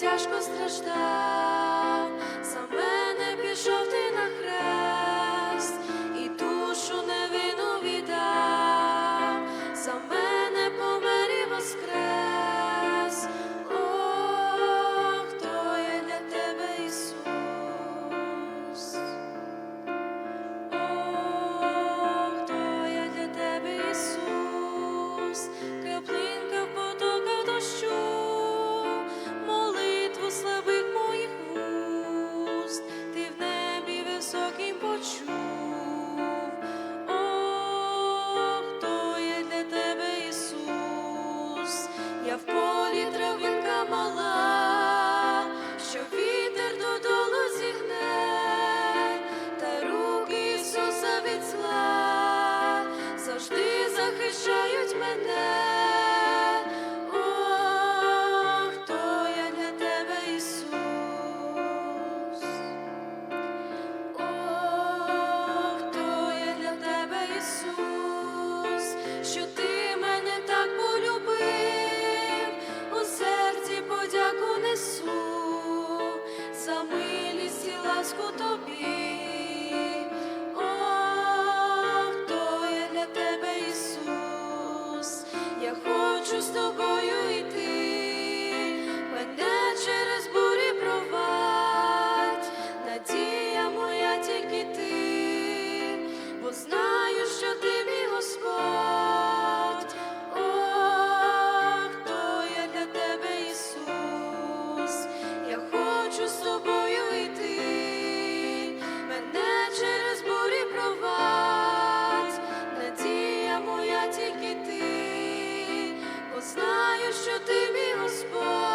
тяжко страждав, за мене пішов ти на хрест, і душу невину віддав, за мене помер і воскрес, О, хто є для тебе, Ісус. casco do. що ти мій Господь.